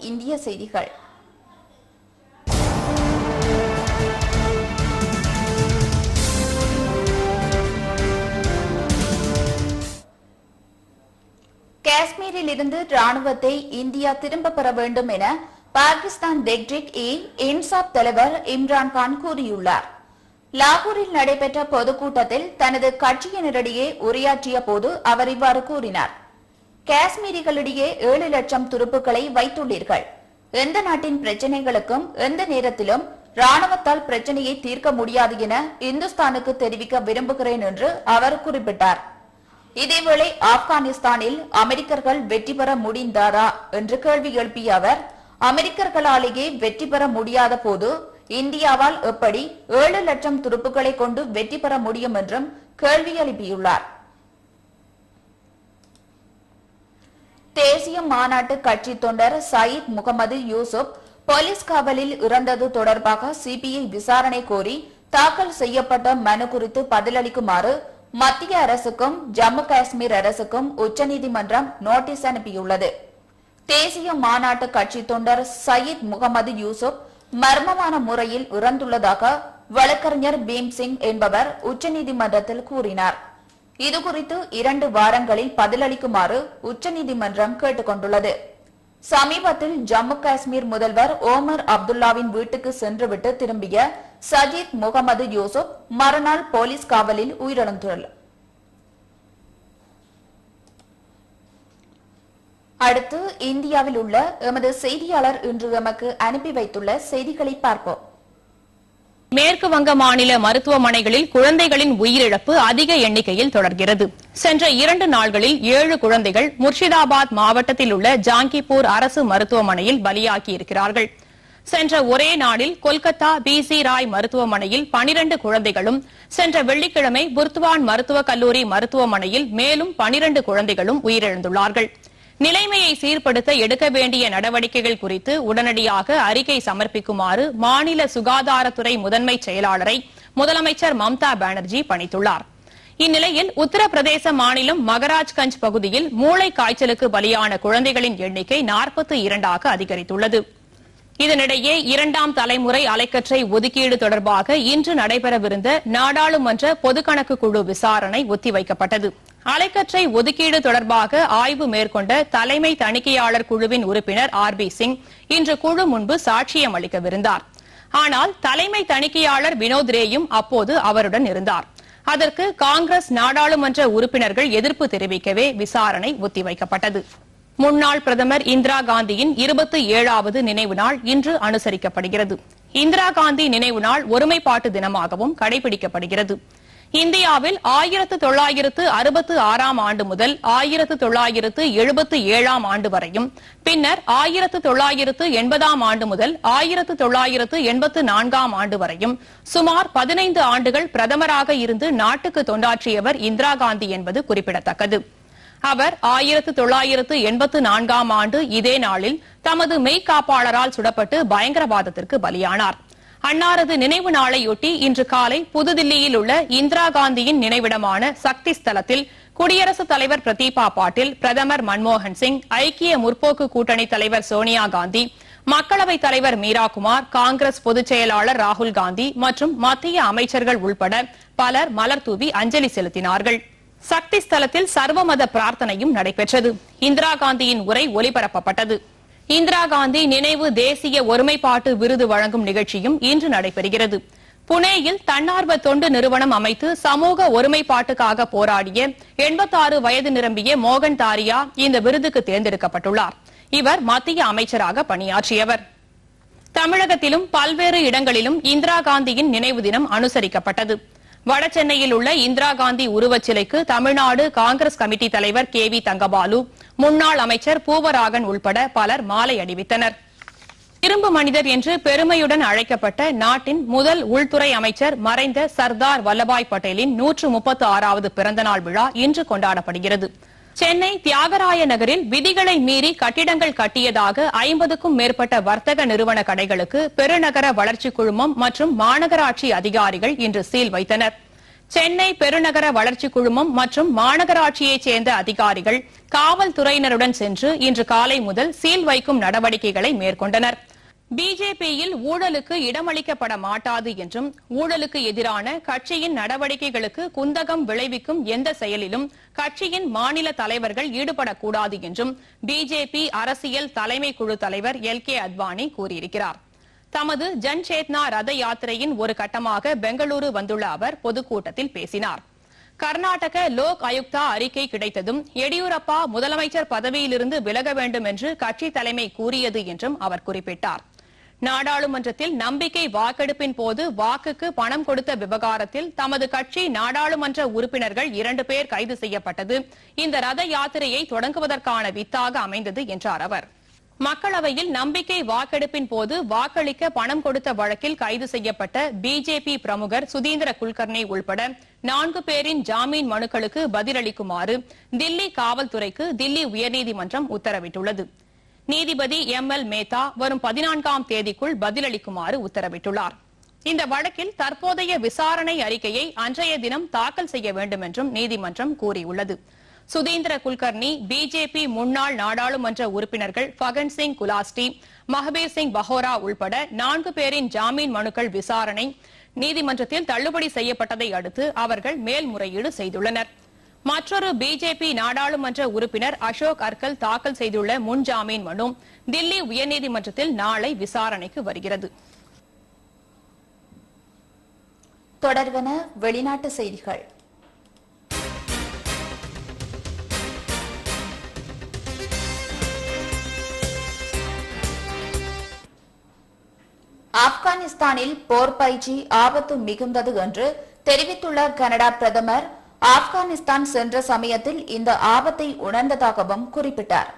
இந்திய செய்திகள். காஷ்மீரில் இருந்து ராணுவத்தை இந்தியா திரும்ப பெற வேண்டும் என பாகிஸ்தான் டெக்ரிக் இ இன்சாப் தலைவர் இம்ரான்கான் கூறியுள்ளார். லாகூரில் நடைபெற்ற பொதுக்கூட்டத்தில் தனது கட்சியினரிடையே உரையாற்றிய போது அவர் இவ்வாறு கூறினார். காஷ்மீரிகளிடையே ஏழு லட்சம் துருப்புக்களை வைத்துள்ளீர்கள். எந்த நாட்டின் பிரச்சனைகளுக்கும் எந்த நேரத்திலும் ராணுவத்தால் பிரச்சனையை தீர்க்க முடியாது என இந்துஸ்தானுக்கு தெரிவிக்க விரும்புகிறேன் என்று அவர் குறிப்பிட்டார். இதேவேளை ஆப்கானிஸ்தானில் அமெரிக்கர்கள் வெற்றி பெற முடிந்தாரா என்று கேள்வி எழுப்பிய அவர் அமெரிக்கர்களாலேயே வெற்றி பெற முடியாத போது இந்தியாவால் எப்படி ஏழு லட்சம் துருப்புக்களை கொண்டு வெற்றி பெற முடியும் என்றும் கேள்வி எழுப்பியுள்ளார். தேசிய மாநாட்டு கட்சி தொண்டர் சயீத் முகமது யூசுப் போலீஸ் காவலில் இறந்தது தொடர்பாக சிபிஐ விசாரணை கோரி தாக்கல் செய்யப்பட்ட மனு குறித்து பதிலளிக்குமாறு மத்திய அரசுக்கும் ஜம்மு காஷ்மீர் அரசுக்கும் உச்சநீதிமன்றம் நோட்டீஸ் அனுப்பியுள்ளது. தேசிய மாநாட்டு கட்சி தொண்டர் சயீத் முகமது யூசுப் மர்மமான முறையில் இறந்துள்ளதாக வழக்கறிஞர் பீம்சிங் என்பவர் உச்சநீதிமன்றத்தில் கூறினார். இதுகுறித்து இரண்டு வாரங்களில் பதிலளிக்குமாறு உச்சநீதிமன்றம் கேட்டுக் கொண்டுள்ளது சமீபத்தில் ஜம்மு காஷ்மீர் முதல்வர் ஓமர் அப்துல்லாவின் வீட்டுக்கு சென்றுவிட்டு திரும்பிய சஜித் முகமது யூசுப் மறுநாள் போலீஸ் காவலில் உயிரிழந்துள்ளார் அடுத்து இந்தியாவில் உள்ள எமது செய்தியாளர் இன்று எமக்கு அனுப்பி வைத்துள்ள செய்திகளை பார்ப்போம். மேற்கு வங்க மாநில மருத்துவமனைகளில் குழந்தைகளின் உயிரிழப்பு அதிக எண்ணிக்கையில் தொடர்கிறது. சென்ற இரண்டு நாள்களில் ஏழு குழந்தைகள் முர்ஷிதாபாத் மாவட்டத்தில் உள்ள ஜாங்கிபூர் அரசு மருத்துவமனையில் பலியாகியிருக்கிறார்கள். சென்ற ஒரே நாளில் கொல்கத்தா பி சி ராய் மருத்துவமனையில் பனிரண்டு குழந்தைகளும் சென்ற வெள்ளிக்கிழமை புர்துவான் மருத்துவக் கல்லூரி மருத்துவமனையில் மேலும் பனிரண்டு குழந்தைகளும் உயிரிழந்துள்ளார்கள். நிலைமையை சீர்படுத்த எடுக்க வேண்டிய நடவடிக்கைகள் குறித்து உடனடியாக அறிக்கை சமர்ப்பிக்குமாறு மாநில சுகாதாரத்துறை முதன்மை செயலாளரை முதலமைச்சர் மம்தா பானர்ஜி பணித்துள்ளார். இந்நிலையில் உத்தரப்பிரதேச மாநிலம் மகராஜ்கஞ்ச் பகுதியில் மூளை காய்ச்சலுக்கு பலியான குழந்தைகளின் எண்ணிக்கை நாற்பத்தி இரண்டாக அதிகரித்துள்ளது. இதனிடையே இரண்டாம் தலைமுறை அலைக்கற்றை ஒதுக்கீடு தொடர்பாக இன்று நடைபெறவிருந்த நாடாளுமன்ற பொதுக்கணக்கு குழு விசாரணை ஒத்திவைக்கப்பட்டது. அலைக்கற்றை ஒதுக்கீடு தொடர்பாக ஆய்வு மேற்கொண்ட தலைமை தணிக்கையாளர் குழுவின் உறுப்பினர் ஆர் பி சிங் இன்று குழு முன்பு சாட்சியம் அளிக்கவிருந்தார். ஆனால் தலைமை தணிக்கையாளர் வினோத் ரேயும் அப்போது அவருடன் இருந்தார். அதற்கு காங்கிரஸ் நாடாளுமன்ற உறுப்பினர்கள் எதிர்ப்பு தெரிவிக்கவே விசாரணை ஒத்திவைக்கப்பட்டது. முன்னாள் பிரதமர் இந்திரா காந்தியின் இருபத்தி ஏழாவது நினைவு நாள் இன்று அனுசரிக்கப்படுகிறது. இந்திரா காந்தி நினைவு நாள் ஒருமைப்பாட்டு தினமாகவும் கடைபிடிக்கப்படுகிறது. இந்தியாவில் ஆயிரத்து தொள்ளாயிரத்து அறுபத்து ஆறாம் ஆண்டு முதல் ஆயிரத்து தொள்ளாயிரத்து எழுபத்து ஏழாம் ஆண்டு வரையும். பின்னர் ஆயிரத்து தொள்ளாயிரத்து எண்பதாம் ஆண்டு முதல் ஆயிரத்து தொள்ளாயிரத்து எண்பத்து நான்காம் ஆண்டு வரையும். சுமார் பதினைந்து ஆண்டுகள் பிரதமராக இருந்து நாட்டுக்கு தொண்டாற்றியவர் இந்திரா காந்தி என்பது குறிப்பிடத்தக்கது. அவர் ஆயிரத்து தொள்ளாயிரத்து எண்பத்து நான்காம் ஆண்டு இதே நாளில் தமது மெய்க்காப்பாளரால் சுடப்பட்டு பயங்கரவாதத்திற்கு பலியானார். அன்னாரது நினைவு நாளையொட்டி இன்று காலை புதுதில்லியில் உள்ள இந்திரா காந்தியின் நினைவிடமான சக்தி ஸ்தலத்தில் குடியரசுத் தலைவர் பிரதீபா பாட்டீல் பிரதமர் மன்மோகன் சிங் ஐக்கிய முற்போக்கு கூட்டணி தலைவர் சோனியா காந்தி மக்களவைத் தலைவர் மீராகுமார் காங்கிரஸ் பொதுச் செயலாளர் ராகுல் காந்தி மற்றும் மத்திய அமைச்சர்கள் உள்பட பலர் மலர் தூவி அஞ்சலி செலுத்தினார்கள். சக்தி ஸ்தலத்தில் சர்வமத பிரார்த்தனையும் நடைபெற்றது. இந்திரா காந்தியின் உரை ஒலிபரப்பப்பட்டது. இந்திரா காந்தி நினைவு தேசிய ஒருமைப்பாட்டு விருது வழங்கும் நிகழ்ச்சியும் இன்று நடைபெறுகிறது. புனேயில் தன்னார்வ தொண்டு நிறுவனம் அமைத்து சமூக ஒருமைப்பாட்டுக்காக போராடிய 86 வயது நிரம்பிய மோகன் தாரியா இந்த விருதுக்கு தேர்ந்தெடுக்கப்பட்டுள்ளார். இவர் மத்திய அமைச்சராக பணியாற்றியவர். தமிழகத்திலும் பல்வேறு இடங்களிலும் இந்திரா காந்தியின் நினைவு தினம் அனுசரிக்கப்பட்டது. வடசென்னையில் உள்ள இந்திரா காந்தி உருவச்சிலைக்கு தமிழ்நாடு காங்கிரஸ் கமிட்டி தலைவர் கே வி தங்கபாலு முன்னாள் அமைச்சர் பூவராகன் உள்பட பலர் மாலை அணிவித்தனர். இரும்பு மனிதர் என்று பெருமையுடன் அழைக்கப்பட்ட நாட்டின் முதல் உள்துறை அமைச்சர் மறைந்த சர்தார் வல்லபாய் பட்டேலின் நூற்று முப்பத்து ஆறாவது பிறந்தநாள் விழா இன்று கொண்டாடப்படுகிறது. சென்னை தியாகராய நகரில் விதிகளை மீறி கட்டிடங்கள் கட்டியதாக ஐம்பதுக்கும் மேற்பட்ட வர்த்தக நிறுவன கடைகளுக்கு பெருநகர வளர்ச்சி குழுமம் மற்றும் மாநகராட்சி அதிகாரிகள் இன்று சீல் வைத்தனர். சென்னை பெருநகர வளர்ச்சி குழுமம் மற்றும் மாநகராட்சியைச் சேர்ந்த அதிகாரிகள் காவல்துறையினருடன் சென்று இன்று காலை முதல் சீல் வைக்கும் நடவடிக்கைகளை மேற்கொண்டனர். பிஜேபியில் ஊழலுக்கு இடமளிக்கப்பட மாட்டாது என்றும் ஊழலுக்கு எதிரான கட்சியின் நடவடிக்கைகளுக்கு குந்தகம் விளைவிக்கும் எந்த செயலிலும் கட்சியின் மாநில தலைவர்கள் ஈடுபடக்கூடாது என்றும் பிஜேபி அரசியல் தலைமை குழு தலைவர் எல் கே அத்வானி கூறியிருக்கிறார். தமது ஜன் சேத்னா ரத யாத்திரையின் ஒரு கட்டமாக பெங்களூரு வந்துள்ள அவர் பொதுக்கூட்டத்தில் பேசினார். கர்நாடக லோக் ஆயுக்தா அறிக்கை கிடைத்ததும் எடியூரப்பா முதலமைச்சர் பதவியிலிருந்து விலக வேண்டும் என்று கட்சி தலைமை கூறியது என்றும் அவர் குறிப்பிட்டார். நாடாளுமன்றத்தில் நம்பிக்கை வாக்கெடுப்பின் போது வாக்குக்கு பணம் கொடுத்த விவகாரத்தில் தமது கட்சி நாடாளுமன்ற உறுப்பினர்கள் இரண்டு பேர் கைது செய்யப்பட்டது. இந்த ரத யாத்திரையை தொடங்குவதற்கான வித்தாக அமைந்தது என்றார் அவர். மக்களவையில் நம்பிக்கை வாக்கெடுப்பின் போது வாக்களிக்க பணம் கொடுத்த வழக்கில் கைது செய்யப்பட்ட பிஜேபி பிரமுகர் சுதீந்திர குல்கர்னி உள்பட நான்கு பேரின் ஜாமீன் மனுக்களுக்கு பதிலளிக்குமாறு தில்லி காவல்துறைக்கு தில்லி உயர்நீதிமன்றம் உத்தரவிட்டுள்ளது. நீதிபதி எம் எல் மேத்தா வரும் பதினான்காம் தேதிக்குள் பதிலளிக்குமாறு உத்தரவிட்டுள்ளார். இந்த வழக்கில் தற்போதைய விசாரணை அறிக்கையை அன்றைய தினம் தாக்கல் செய்ய வேண்டும் என்றும் நீதிமன்றம் கூறியுள்ளது. சுதீந்திர குல்கர்னி பிஜேபி முன்னாள் நாடாளுமன்ற உறுப்பினர்கள் ஃபகன் சிங் குலாஸ்டி மஹபீர் சிங் பஹோரா உள்பட நான்கு பேரின் ஜாமீன் மனுக்கள் விசாரணை நீதிமன்றத்தில் தள்ளுபடி செய்யப்பட்டதை அடுத்து அவர்கள் மேல்முறையீடு செய்துள்ளனர். மற்றொரு பிஜேபி நாடாளுமன்ற உறுப்பினர் அசோக் அர்கல் தாக்கல் செய்துள்ள முன்ஜாமீன் மனு தில்லி உயர்நீதிமன்றத்தில் நாளை விசாரணைக்கு வருகிறது. தொடர்வன வெளிநாட்டு செய்திகள். ஆப்கானிஸ்தானில் போர் பயிற்சி ஆபத்து மிகுந்தது என்று தெரிவித்துள்ள கனடா பிரதமர் ஆப்கானிஸ்தான் சென்ற சமயத்தில் இந்த ஆபத்தை உணர்ந்ததாகவும் குறிப்பிட்டார்.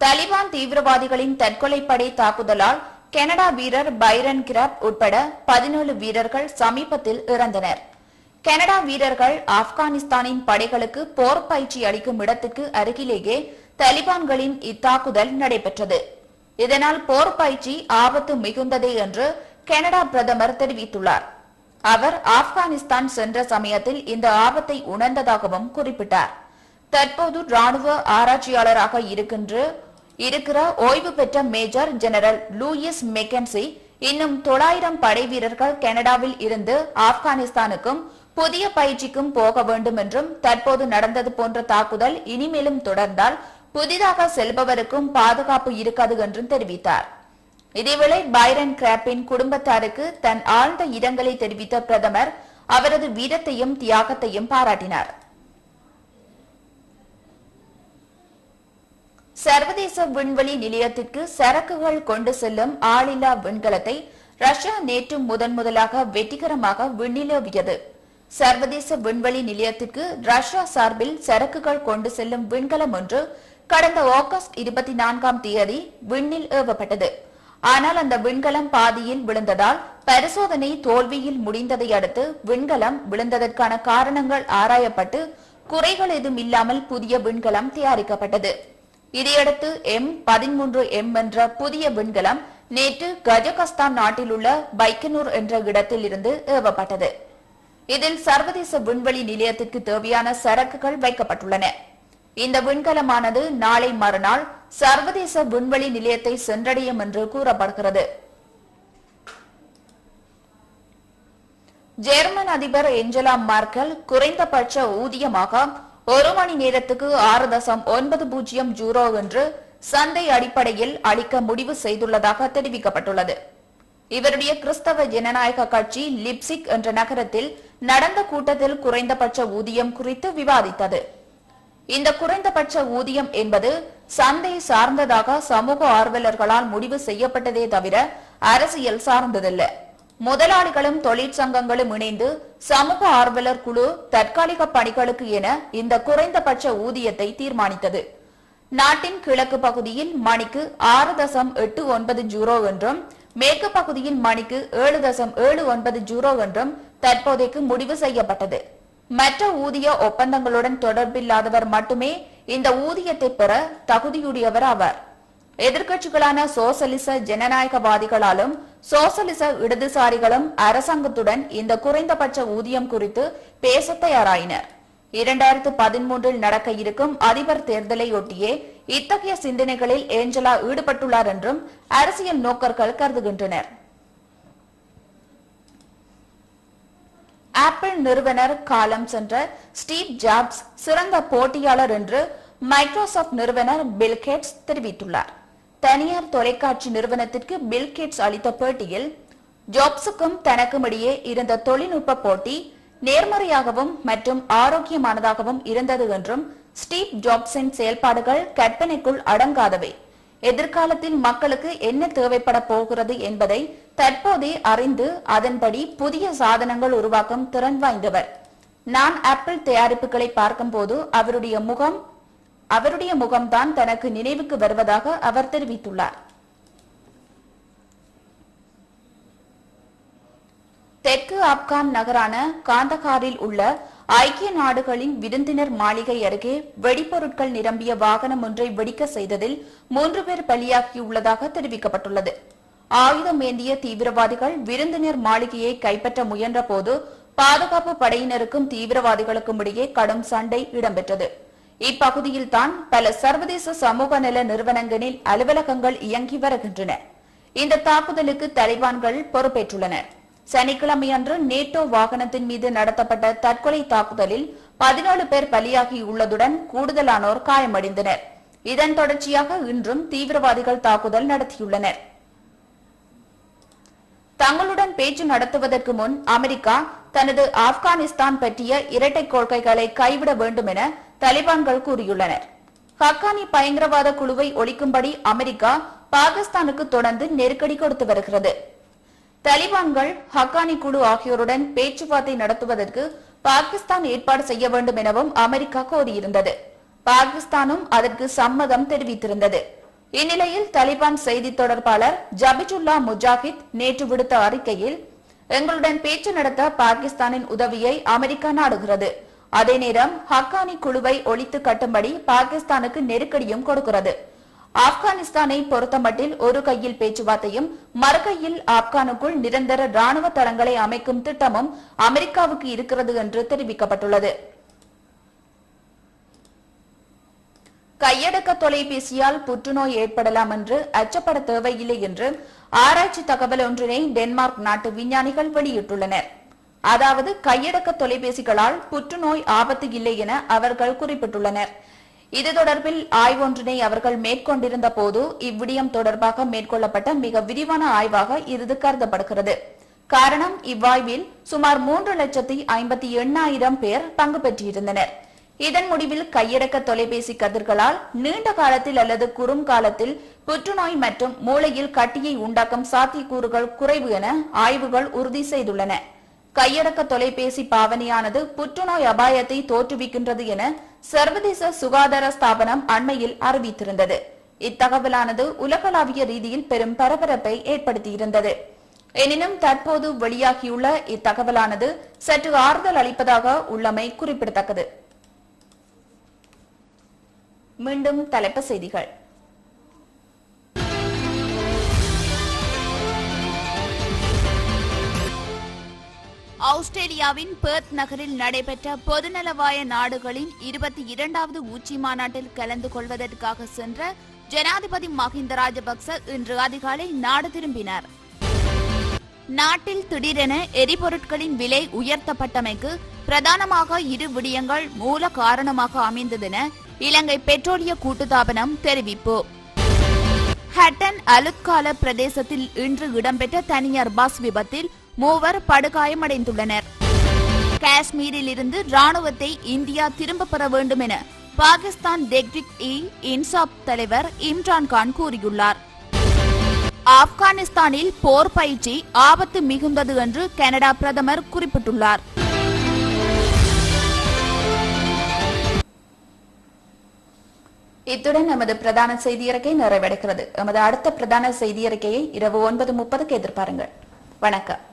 தலிபான் தீவிரவாதிகளின் தற்கொலைப்படை தாக்குதலால் கனடா வீரர் பைரன் கிராப் உட்பட பதினேழு வீரர்கள் சமீபத்தில் இறந்தனர். கனடா வீரர்கள் ஆப்கானிஸ்தானின் படைகளுக்கு போர் பயிற்சி அளிக்கும் இடத்துக்கு அருகிலேயே தலிபான்களின் இத்தாக்குதல் நடைபெற்றது. இதனால் போர் பயிற்சி ஆபத்து மிகுந்ததே என்று கனடா பிரதமர் தெரிவித்துள்ளார். அவர் ஆப்கானிஸ்தான் சென்ற சமயத்தில் இந்த ஆபத்தை உணர்ந்ததாகவும் குறிப்பிட்டார். தற்போது ராணுவ ஆராய்ச்சியாளராக இருக்கின்ற இருக்கிற ஓய்வு பெற்ற மேஜர் ஜெனரல் லூயிஸ் மெக்கன்சி இன்னும் தொள்ளாயிரம் படை வீரர்கள் கனடாவில் இருந்து ஆப்கானிஸ்தானுக்கும் புதிய பயிற்சிக்கும் போக வேண்டும் என்றும் தற்போது நடந்தது போன்ற தாக்குதல் இனிமேலும் தொடர்ந்தால் புதிதாக செல்பவருக்கும் பாதுகாப்பு இருக்காது என்றும் தெரிவித்தார். இதேவேளை பைரன் கிராப்பின் குடும்பத்தாருக்கு தன் ஆழ்ந்த இரங்கலை தெரிவித்த பிரதமர் அவரது வீரத்தையும் தியாகத்தையும் பாராட்டினார். சர்வதேச விண்வெளி நிலையத்திற்கு சரக்குகள் கொண்டு செல்லும் ஆளில்லா விண்கலத்தை ரஷ்யா நேற்று முதன் முதலாக வெற்றிகரமாக விண்ணிலேவியது. சர்வதேச விண்வெளி நிலையத்திற்கு ரஷ்யா சார்பில் சரக்குகள் கொண்டு செல்லும் விண்கலம் ஒன்று கடந்த ஆகஸ்ட் இருபத்தி நான்காம் தேதி விண்ணில் ஏவப்பட்டது. ஆனால் அந்த விண்கலம் பாதியில் விழுந்ததால் பரிசோதனை தோல்வியில் முடிந்ததை அடுத்து விண்கலம் விழுந்ததற்கான காரணங்கள் ஆராயப்பட்டு குறைகள் எதுவும் இல்லாமல் புதிய விண்கலம் தயாரிக்கப்பட்டது. இதையடுத்து எம் பதிமூன்று எம் என்ற புதிய விண்கலம் நேற்று கஜகஸ்தான் நாட்டில் உள்ள பைக்கனூர் என்ற இடத்தில் இருந்து ஏவப்பட்டது. இதில் சர்வதேச விண்வெளி நிலையத்திற்கு தேவையான சரக்குகள் வைக்கப்பட்டுள்ளன. இந்த விண்கலமானது நாளை மறுநாள் சர்வதேச விண்வெளி நிலையத்தை சென்றடையும் என்று கூறப்படுகிறது. ஜெர்மன் அதிபர் எஞ்சலா மார்க்கல் குறைந்தபட்ச ஊதியமாக ஒரு மணி நேரத்துக்கு ஆறு தசம் ஒன்பது பூஜ்ஜியம் ஜூரோ என்று சந்தை அடிப்படையில் அளிக்க முடிவு செய்துள்ளதாக தெரிவிக்கப்பட்டுள்ளது. இவருடைய கிறிஸ்தவ ஜனநாயக கட்சி லிப்சிக் என்ற நகரத்தில் நடந்த கூட்டத்தில் குறைந்தபட்ச ஊதியம் குறித்து விவாதித்தது. இந்த குறைந்தபட்ச ஊதியம் என்பது சந்தை சார்ந்ததாக சமூக ஆர்வலர்களால் முடிவு செய்யப்பட்டதே தவிர அரசியல் சார்ந்ததல்ல. முதலாளிகளும் தொழிற்சங்கங்களும் இணைந்து சமூக ஆர்வலர் குழு தற்காலிக பணிகளுக்கு என இந்த குறைந்தபட்ச ஊதியத்தை தீர்மானித்தது. நாட்டின் கிழக்கு பகுதியில் மணிக்கு ஆறு தசம் எட்டு ஒன்பது ஜூரோ என்றும் மேற்கு பகுதியில் மணிக்கு ஏழு தசம் ஏழு ஒன்பது ஜூரோ என்றும் தற்போதைக்கு முடிவு செய்யப்பட்டது. மற்ற ஊதிய ஒப்பந்தங்களுடன் தொடர்பில்லாதவர் மட்டுமே இந்த ஊதியத்தை பெற தகுதியுடையவர் அவர் எதிர்க்கட்சிகளான சோசலிச ஜனநாயகவாதிகளாலும் சோசலிச இடதுசாரிகளும் அரசாங்கத்துடன் இந்த குறைந்தபட்ச ஊதியம் குறித்து பேச தயாராயினர். இரண்டாயிரத்து பதிமூன்றில் நடக்க இருக்கும் அதிபர் தேர்தலையொட்டியே இத்தகைய சிந்தனைகளில் ஏஞ்சலா ஈடுபட்டுள்ளார் என்றும் அரசியல் நோக்கர்கள் கருதுகின்றனர். ஆப்பிள் நிறுவனர் காலம் சென்ற ஸ்டீவ் ஜாப்ஸ் சிறந்த போட்டியாளர் என்று மைக்ரோசாப்ட் நிறுவனர் பில்கேட்ஸ் தெரிவித்துள்ளார். தனியார் தொலைக்காட்சி நிறுவனத்திற்கு பில் கேட்ஸ் அளித்த பேட்டியில் ஜாப்ஸுக்கும் தனக்கும் இடையே இருந்த தொழில்நுட்ப போட்டி நேர்மறையாகவும் மற்றும் ஆரோக்கியமானதாகவும் இருந்தது என்றும் ஸ்டீவ் ஜாப்ஸின் செயல்பாடுகள் கற்பனைக்குள் அடங்காதவை. எதிர்காலத்தில் மக்களுக்கு என்ன தேவைப்பட போகிறது என்பதை தற்போதே அறிந்து அதன்படி புதிய சாதனங்கள் உருவாக்கும் திறன் வாய்ந்தவர். நான் ஆப்பிள் தயாரிப்புகளை பார்க்கும்போது அவருடைய முகம் அவருடைய முகம்தான் தனக்கு நினைவுக்கு வருவதாக அவர் தெரிவித்துள்ளார். தெற்கு ஆப்கான் நகரான காந்தகாரில் உள்ள ஐக்கிய நாடுகளின் விருந்தினர் மாளிகை அருகே வெடிப்பொருட்கள் நிரம்பிய வாகனம் ஒன்றை வெடிக்க செய்ததில் மூன்று பேர் பலியாகியுள்ளதாக தெரிவிக்கப்பட்டுள்ளது. ஆயுதம் ஏந்திய தீவிரவாதிகள் விருந்தினர் மாளிகையை கைப்பற்ற முயன்றபோது பாதுகாப்பு படையினருக்கும் தீவிரவாதிகளுக்கும் இடையே கடும் சண்டை இடம்பெற்றது. இப்பகுதியில் தான் பல சர்வதேச சமூக நல நிறுவனங்களில் அலுவலகங்கள் இயங்கி வருகின்றன. இந்த தாக்குதலுக்கு தலைவான்கள் பொறுப்பேற்றுள்ளனா் சனிக்கிழமையன்று நேட்டோ வாகனத்தின் மீது நடத்தப்பட்ட தற்கொலை தாக்குதலில் பதினேழு பேர் பலியாகியுள்ளதுடன் கூடுதலானோர் காயமடைந்தனர். இதன் தொடர்ச்சியாக இன்றும் தீவிரவாதிகள் தாக்குதல் நடத்தியுள்ளனர். தங்களுடன் பேச்சு நடத்துவதற்கு முன் அமெரிக்கா தனது ஆப்கானிஸ்தான் பற்றிய இரட்டை கொள்கைகளை கைவிட வேண்டும் என தலிபான்கள் கூறியுள்ளனர். ஹக்கானி பயங்கரவாத குழுவை ஒழிக்கும்படி அமெரிக்கா பாகிஸ்தானுக்கு தொடர்ந்து நெருக்கடி கொடுத்து வருகிறது. தலிபான்கள் ஹக்கானி குழு ஆகியோருடன் பேச்சுவார்த்தை நடத்துவதற்கு பாகிஸ்தான் ஏற்பாடு செய்ய வேண்டும் எனவும் அமெரிக்கா கோரியிருந்தது. பாகிஸ்தானும் அதற்கு சம்மதம் தெரிவித்திருந்தது. இந்நிலையில் தலிபான் செய்தி தொடர்பாளர் ஜபிஜுல்லா முஜாஹித் நேற்று விடுத்த அறிக்கையில் எங்களுடன் பேச்சு நடத்த பாகிஸ்தானின் உதவியை அமெரிக்கா நாடுகிறது. அதே நேரம் ஹக்கானி குழுவை ஒழித்து கட்டும்படி பாகிஸ்தானுக்கு நெருக்கடியும் கொடுக்கிறது. ஆப்கானிஸ்தானை பொறுத்தமட்டில் ஒரு கையில் பேச்சுவார்த்தையும் மறுகையில் ஆப்கானுக்குள் நிரந்தர ராணுவ தளங்களை அமைக்கும் திட்டமும் அமெரிக்காவுக்கு இருக்கிறது என்று தெரிவிக்கப்பட்டுள்ளது. கையடக்க தொலைபேசியால் புற்றுநோய் ஏற்படலாம் என்று அச்சப்பட தேவையில்லை என்று ஆராய்ச்சி தகவல் ஒன்றினை டென்மார்க் நாட்டு விஞ்ஞானிகள் வெளியிட்டுள்ளனர். அதாவது கையடக்க தொலைபேசிகளால் புற்றுநோய் ஆபத்து இல்லை என அவர்கள் குறிப்பிட்டுள்ளனர். இது தொடர்பில் ஆய்வொன்றினை அவர்கள் மேற்கொண்டிருந்த போது இவ்விடயம் தொடர்பாக மேற்கொள்ளப்பட்ட மிக விரிவான ஆய்வாக இது கருதப்படுகிறது. காரணம் இவ்வாய்வில் சுமார் மூன்று லட்சத்தி ஐம்பத்தி எண்ணாயிரம் பேர் பங்கு பெற்றிருந்தனர். இதன் முடிவில் கையடக்க தொலைபேசி கதிர்களால் நீண்ட காலத்தில் அல்லது குறும் காலத்தில் புற்றுநோய் மற்றும் மூளையில் கட்டியை உண்டாக்கும் சாத்தியக்கூறுகள் குறைவு என ஆய்வுகள் உறுதி செய்துள்ளன. கையடக்க தொலைபேசி பாவனையானது புற்றுநோய் அபாயத்தை தோற்றுவிக்கின்றது என சர்வதேச சுகாதார ஸ்தாபனம் அண்மையில் அறிவித்திருந்தது. இத்தகவலானது உலகளாவிய ரீதியில் பெரும் பரபரப்பை ஏற்படுத்தியிருந்தது. எனினும் தற்போது வெளியாகியுள்ள இத்தகவலானது சற்று ஆறுதல் அளிப்பதாக உள்ளமை குறிப்பிடத்தக்கது. மீண்டும் தலைப்பு செய்திகள். ஆஸ்திரேலியாவின் பெர்த் நகரில் நடைபெற்ற பொதுநலவாய நாடுகளின் இருபத்தி இரண்டாவது உச்சி மாநாட்டில் கலந்து கொள்வதற்காக சென்ற ஜனாதிபதி மஹிந்த ராஜபக்ச இன்று அதிகாலை நாடு திரும்பினார். நாட்டில் திடீரென எரிபொருட்களின் விலை உயர்த்தப்பட்டமைக்கு பிரதானமாக இரு விடயங்கள் மூல காரணமாக அமைந்ததென இலங்கை பெட்ரோலிய கூட்டுத்தாபனம் தெரிவிப்பு. ஹட்டன் அலுத்கால பிரதேசத்தில் இன்று இடம்பெற்ற தனியார் பஸ் விபத்தில் மூவர் படுகாயமடைந்துள்ளனர். காஷ்மீரில் இருந்து ராணுவத்தை இந்தியா திரும்பப் பெற வேண்டும் என பாகிஸ்தான் தெக்ரிக் இ இன்சாப் தலைவர் இம்ரான்கான் கூறியுள்ளார். ஆப்கானிஸ்தானில் போர் பயிற்சி ஆபத்து மிகுந்தது என்று கனடா பிரதமர் குறிப்பிட்டுள்ளார். இத்துடன் நமது பிரதான செய்தியறிக்கை நிறைவடைகிறது. எமது அடுத்த பிரதான செய்தியறிக்கையை இரவு ஒன்பது முப்பதுக்கு எதிர்பாருங்கள். வணக்கம்.